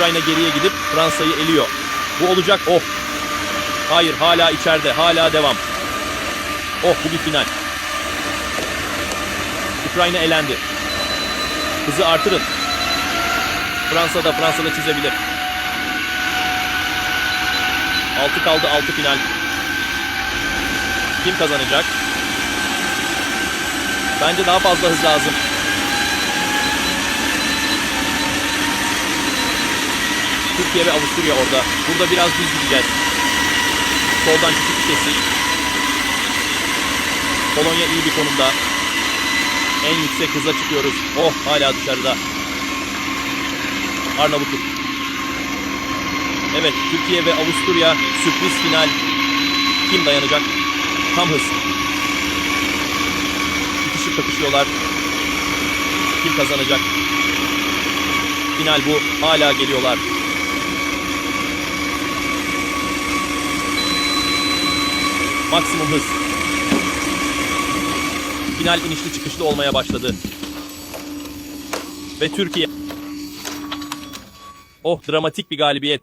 Ukrayna geriye gidip Fransa'yı eliyor. Bu olacak. Oh. Hayır hala içeride. Hala devam. Oh bu bir final. Ukrayna elendi. Hızı artırın. Fransa'da Fransa'da çizebilir. 6 kaldı 6 final. Kim kazanacak? Bence daha fazla hız lazım. Türkiye ve Avusturya orada. Burada biraz düz gideceğiz. Soldan küçük bir kesit. Polonya iyi bir konumda. En yüksek hıza çıkıyoruz. Oh hala dışarıda. Arnavutluk. Evet Türkiye ve Avusturya sürpriz final. Kim dayanacak? Tam hız. İkişi kapışıyorlar. Kim kazanacak? Final bu. Hala geliyorlar. Maksimum hız. Final inişli çıkışlı olmaya başladı. Ve Türkiye. Oh dramatik bir galibiyet.